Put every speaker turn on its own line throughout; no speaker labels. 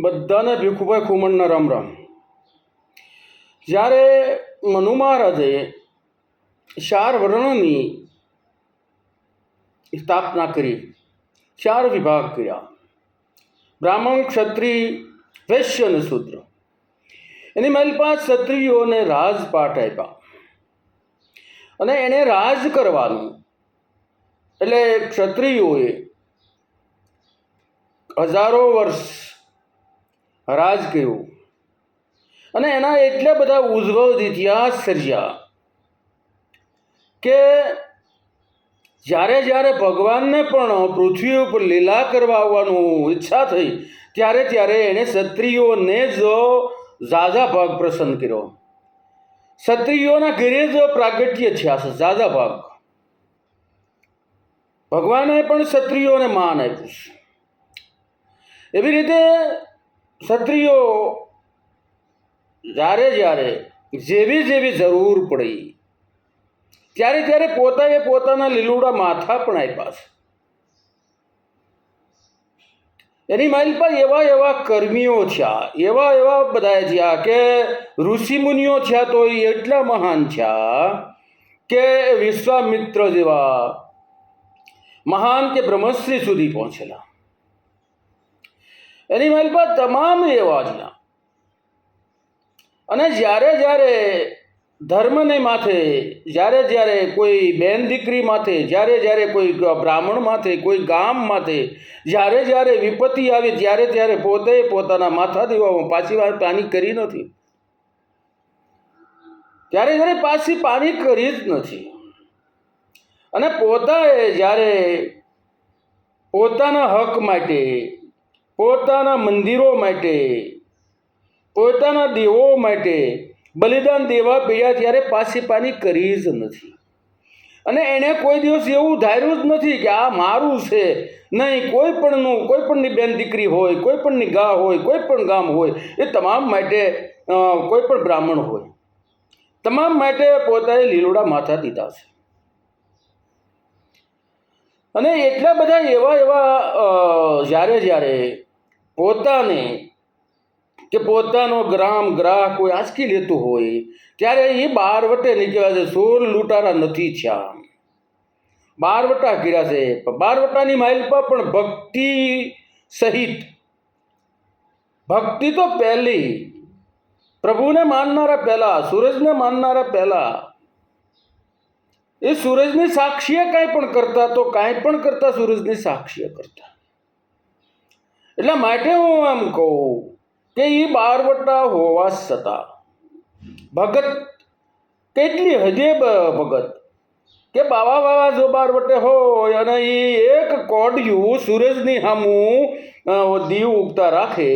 બધાને ભીખુભાઈ ખુમણના રામ રામ. જ્યારે મનુ મહારાજે ચાર વર્ણની સ્થાપના કરી, ચાર વિભાગ કર્યા. બ્રાહ્મણ, ક્ષત્રિય, વૈશ્ય અને શૂદ્ર. એની મારી પાંચ ક્ષત્રિયોને રાજપાઠ આપ્યા. અને એણે રાજ કરવાનું. એટલે ક્ષત્રિયોએ હજારો વર્ષ રાજ કર્યું અને એના એટલા બધા ઉદ્ભવ ઇતિહાસ સર્જ્યા કે જ્યારે જ્યારે ભગવાનને પણ પૃથ્વી ઉપર લીલા કરવા આવવાનું ઈચ્છા થઈ, ત્યારે ત્યારે એણે ક્ષત્રિયોને જ ઝાઝા ભાગ પ્રસન્ન કર્યો. ક્ષત્રિયોના ઘરે જ પ્રાગટ્ય થયા ઝાઝા ભાગ. ભગવાને પણ ક્ષત્રિયોને માન આપ્યું એવી રીતે ક્ષત્રિયો જ્યારે જ્યારે જેવી જેવી જરૂર પડી, ત્યારે ત્યારે પોતાએ પોતાના લીલુડા માથા પણ આપ્યા છે. એની માઇલ પર એવા એવા કર્મીઓ થયા, એવા એવા બધા થયા કે ઋષિમુનિઓ થયા તો એ એટલા મહાન થયા કે વિશ્વામિત્ર જેવા મહાન કે બ્રહ્મશ્રી સુધી પહોંચેલા. એની માઇલ પર તમામ એવા અને જ્યારે જ્યારે ધર્મને માથે, જ્યારે જ્યારે કોઈ બેન દીકરી માથે, જ્યારે જ્યારે કોઈ બ્રાહ્મણ માથે, કોઈ ગામ માથે, જ્યારે જ્યારે વિપત્તિ આવે, ત્યારે ત્યારે પોતે પોતાના માથા દેવામાં પાછી વાર પાણી કરી નથી. ત્યારે જ્યારે પાછી પાણી કરી જ નથી. અને પોતાએ જ્યારે પોતાના હક માટે પોતાના મંદિરો માટે, પોતાના દેવો માટે, બલિદાન દેવા પીડ્યા ત્યારે પાછી પાની કરી જ નથી. અને એણે કોઈ દિવસ એવું ધાર્યું જ નથી કે આ મારું છે. નહીં, કોઈ પણનું, કોઈ પણની બેન દીકરી હોય, કોઈ પણની ગા હોય, કોઈ પણ ગામ હોય, એ તમામ માટે કોઈ પણ બ્રાહ્મણ હોય, તમામ માટે પોતાએ લીલોડા માથા દીધા છે. અને એટલા બધા એવા એવા જ્યારે જ્યારે પોતાને, કે પોતાનો ગ્રામ, ગ્રાહ કોઈ આંચકી લેતું હોય, ત્યારે એ બારવટે નીકળ્યા છે, સોળ લૂંટારા નથી થયા. બારવટા કર્યા છે બારવટાની બાર માઇલ પર પણ ભક્તિ સહિત, ભક્તિ તો પહેલી, પ્રભુને માનનારા પહેલા, સૂરજને માનનારા પહેલા, એ સૂરજની સાક્ષીએ કાંઈ પણ કરતા તો કાંઈ પણ કરતા સૂરજની સાક્ષીએ કરતા. એટલા માટે હું એમ કહું કે એ બારવટા હોવા છતાં ભગત કેટલી હજે ભગત કે બાવા બાવા જો બારવટે હોય અને એ એક કોડિયું સૂરજની સામું દીવ ઉગતા રાખે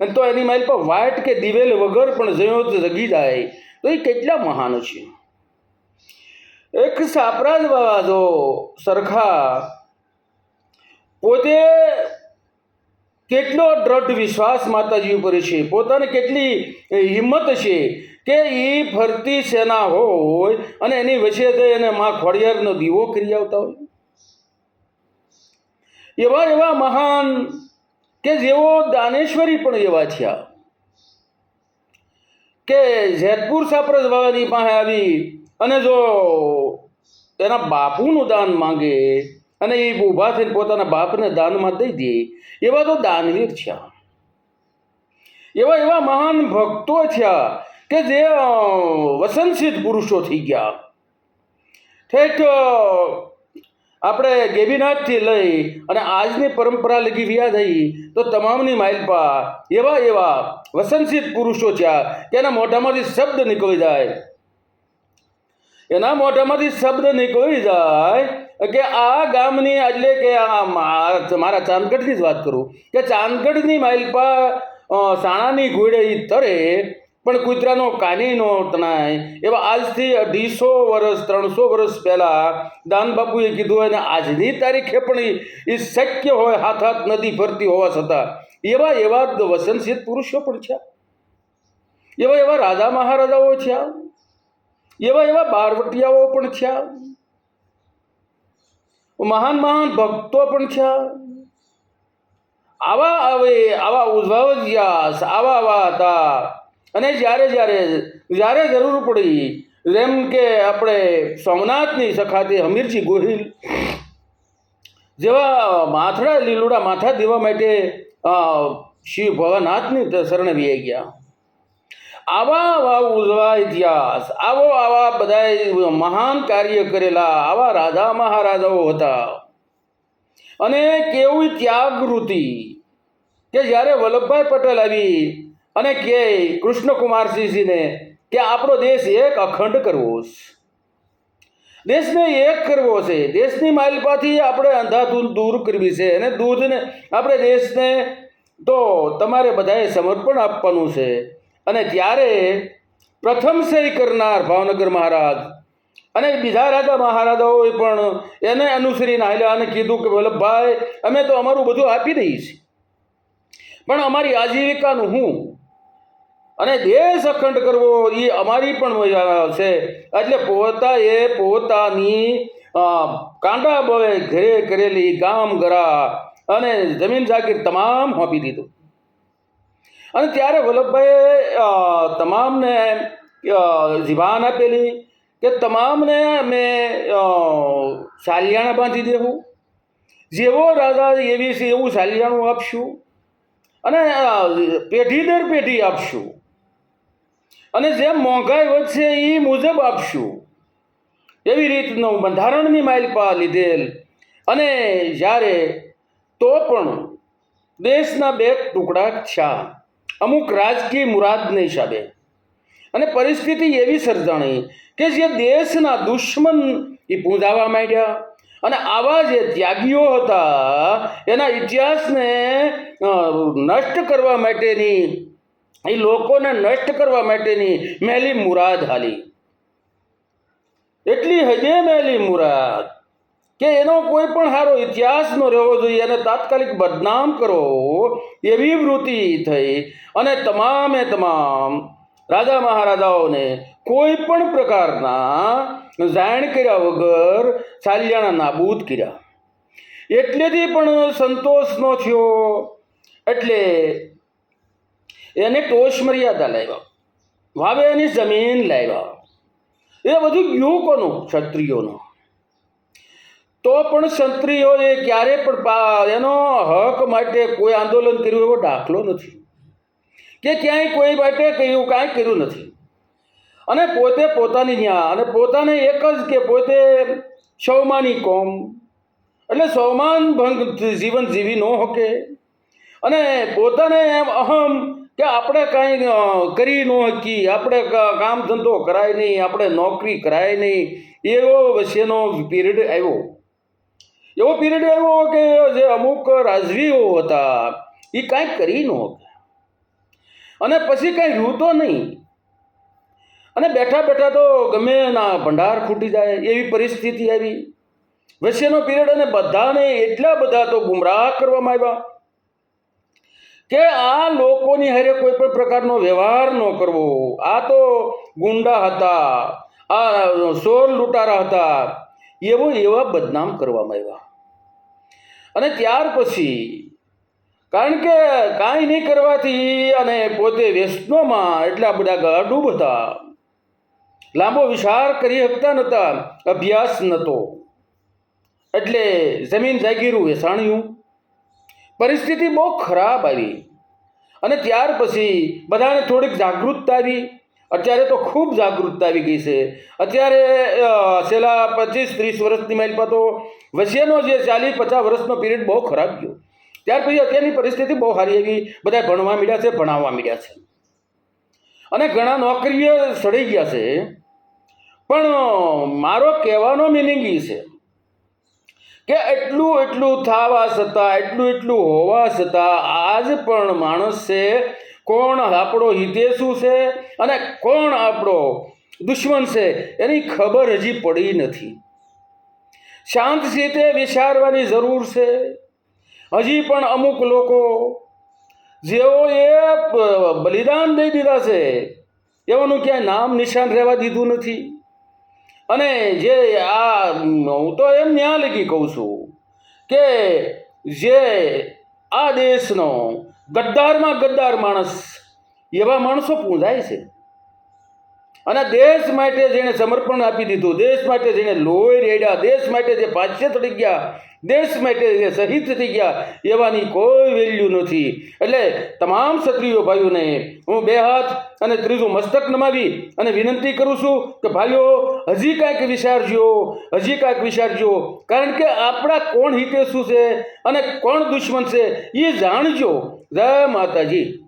અને તો એની માઇલ પર વાઇટ કે દિવેલ વગર પણ જયો જગી જાય, તો એ કેટલા મહાન છે. એક સાપરાજ બાવા જો સરખા પોતે કેટલો દ્રઢ વિશ્વાસ માતાજી ઉપર છે? પોતાને કેટલી હિંમત છે કે એ ફરતી સેના હોય અને એની વચ્ચે એને મા ખોડિયારનો દીવો કરી આવતા હોય. એવા એવા મહાન કે જેઓ દાનેશ્વરી પણ એવા થયા કે જેતપુર સાપરજ બાબાની પાસે આવી અને જો એના બાપુનું દાન માંગે અને એ ઊભા થઈને પોતાના બાપને દાનમાં દઈ દે એવા તો દાનવીર થયા. એવા એવા મહાન ભક્તો થયા કે જે અ, પુરુષો થઈ ગયા. ઠેઠ આપણે ગેબીનાથથી લઈ અને આજની પરંપરા લગી વ્યા થઈ તો તમામની માઇલપા એવા એવા વસનશીલ પુરુષો થયા કે એના મોઢામાંથી શબ્દ નીકળી જાય. એના મોઢામાંથી શબ્દ નીકળી જાય કે આ ગામની એટલે કે મારા ચાંદગઢની જ વાત કરું, કે ચાંદગઢની માઇલ પર સાણાની ઘોડે તરે, પણ કૂતરાનો કાની નો તણાય. એવા આજથી અઢીસો વર્ષ ત્રણસો વર્ષ પહેલાં દાન બાપુએ કીધું અને આજની તારીખે પણ ઈ શક્ય હોય, હાથ હાથ નદી ફરતી હોવા છતાં. એવા એવા વસનશીલ પુરુષો પણ છે. એવા એવા રાજા મહારાજાઓ છે. એવા એવા બારવટિયાઓ પણ થયા મહાન મહાન ભક્તો પણ થયા આવા આવે, આવા ઉદ્ભવજ્યાસ, આવા આવા હતા અને જ્યારે જ્યારે જ્યારે જરૂર પડી, જેમ કે આપણે સોમનાથની સખાતે હમીરજી ગોહિલ, જેવા માથડા લીલુડા માથા દેવા માટે શિવ ભવનાથની શરણે વી ગયા. આવા આવા ઉજવા ઇતિહાસ, આવો આવા બધા મહાન કાર્ય કરેલા આવા રાજા મહારાજાઓ હતા. અને કેવી ત્યાગૃતિ કે જ્યારે વલ્લભભાઈ પટેલ આવી અને કે કૃષ્ણકુમારસિંહજીને કે આપણો દેશ એક અખંડ કરવો દેશને એક કરવો છે. દેશની માલિપાથી આપણે અંધાધૂન દૂર કરવી છે અને દૂધને આપણે દેશને તો તમારે બધાએ સમર્પણ આપવાનું છે. અને ત્યારે પ્રથમ સહી કરનાર ભાવનગર મહારાજ અને બીજા રાજા મહારાજાઓએ પણ એને અનુસરીને હાલ્યા અને કીધું કે વલ્લભભાઈ અમે તો અમારું બધું આપી દઈએ છીએ. પણ અમારી આજીવિકાનું હું અને દેશ અખંડ કરવો એ અમારી પણ છે એટલે પોતાએ પોતાની કાંડા બળે ઘરે કરેલી ગામ ગરા અને જમીન જાગીર તમામ આપી દીધું. અને ત્યારે વલ્લભભાઈએ તમામને જીવાન આપેલી કે તમામને મેં અ, સાલિયાણા બાંધી દેવું. જેવો રાજા એવી છે એવું સાલિયાણું આપશું. અને પેઢી દર પેઢી આપશું. અને જેમ મોંઘાઈ વધશે એ મુજબ આપશું. એવી રીતનું બંધારણની માઇલપા લીધેલ. અને જ્યારે તો પણ દેશના બે ટુકડા થયા અમુક રાજકીય મુરાદને હિસાબે. અને પરિસ્થિતિ એવી સર્જાણી કે જે દેશના દુશ્મન એ પૂંજાવા માંડ્યા અને આવા જે ત્યાગીઓ હતા, એના ઇતિહાસને નષ્ટ કરવા માટેની, એ લોકોને નષ્ટ કરવા માટેની મેલી મુરાદ હાલી. એટલી હજે મેલી મુરાદ. કે એનો કોઈ પણ સારો ઇતિહાસ ન રહેવો જોઈએ અને તાત્કાલિક બદનામ કરો એવી વૃત્તિ થઈ. અને તમામે તમામ રાજા મહારાજાઓને કોઈ પણ પ્રકારના જાણ કર્યા વગર ચાલ્યાણા નાબૂદ કર્યા. એટલેથી પણ સંતોષ ન થયો. એટલે એને ટોચ મર્યાદા લાવ્યા વાવે એની જમીન લાવ્યા એ બધું યુવકોનું કોનું ક્ષત્રિયોનું. તો પણ ક્ષત્રિયોએ ક્યારે પણ એનો હક માટે કોઈ આંદોલન કર્યું એવો દાખલો નથી. કે ક્યાંય કોઈ માટે કહ્યું કાંઈ કર્યું નથી. અને પોતે પોતાની ન્યા અને પોતાને એક જ કે પોતે સૌમાની કોમ. એટલે સૌમાન ભંગ જીવન જીવી ન શકે અને પોતાને એમ અહમ કે આપણે કાંઈ કરી ન શકી આપણે કામ ધંધો કરાય નહીં, આપણે નોકરી કરાય નહીં. એવો વચ્ચેનો પીરિયડ આવ્યો. એવો પીરિયડ આવ્યો કે જે અમુક રાજવીઓ હતા, એ કાંઈ કરી ન અને પછી કાંઈ રહ્યું તો નહીં. અને બેઠા બેઠા તો ગમે એના ભંડાર ખૂટી જાય, એવી પરિસ્થિતિ આવી. વચ્ચેનો પીરિયડ અને બધાને એટલા બધા તો ગુમરાહ કરવામાં આવ્યા કે આ લોકોની હારે કોઈ પણ પ્રકારનો વ્યવહાર ન કરવો. આ તો ગુંડા હતા, આ સોર લૂંટારા હતા એવો એવા બદનામ કરવામાં આવ્યા. અને ત્યાર પછી, કારણ કે કાંઈ નહીં કરવાથી અને પોતે વ્યસનોમાં એટલા બધા ગાઢું હતા લાંબો વિચાર કરી શકતા નહોતા, અભ્યાસ નહોતો. એટલે જમીન જાગીરું વેસાણ્યું. પરિસ્થિતિ બહુ ખરાબ આવી. અને ત્યાર પછી બધાને થોડીક જાગૃતતા આવી. અત્યારે તો ખૂબ જાગૃતતા આવી ગઈ છે. અત્યારે છેલ્લા પચીસ ત્રીસ વર્ષની માઇલમાં તો વસિયાનો જે ચાલીસ પચાસ વર્ષનો પીરિયડ બહુ ખરાબ ગયો. ત્યાર પછી અત્યારની પરિસ્થિતિ બહુ સારી એવી બધા ભણવા મીડ્યા છે, ભણાવવા મીડ્યા છે. અને ઘણા નોકરીઓ સડી ગયા છે. પણ મારો કહેવાનો મિનિંગ એ છે કે એટલું એટલું થવા છતાં, એટલું એટલું હોવા છતાં, આજ પણ માણસ કોણ આપણો હિતેશુ છે અને કોણ આપણો દુશ્મન છે એની ખબર હજી પડી નથી. શાંત રીતે વિચારવાની જરૂર છે. હજી પણ અમુક લોકો જેઓએ બલિદાન દઈ દીધા છે એવાનું ક્યાંય નામ નિશાન રહેવા દીધું નથી. અને જે આ, હું તો એમ ન્યા લગી કહું છું કે જે આ દેશનો ગદ્દારમાં ગદ્દાર માણસ એવા માણસો પૂંજાય છે. અને દેશ માટે જેણે સમર્પણ આપી દીધું, દેશ માટે જેણે લોહી રેડ્યા, દેશ માટે જે પાછે થઈ ગયા, દેશ માટે જે શહીદ થઈ ગયા, એવાની કોઈ વેલ્યુ નથી. એટલે તમામ ક્ષત્રિયો ભાઈઓને હું બે હાથ અને ત્રીજું મસ્તક નમાવી અને વિનંતી કરું છું કે ભાઈઓ, હજી કાંઈક વિચારજો, હજી કાંઈક વિચારજો. કારણ કે આપણા કોણ હિતે શું છે અને કોણ દુશ્મન છે એ જાણજો. જય માતાજી.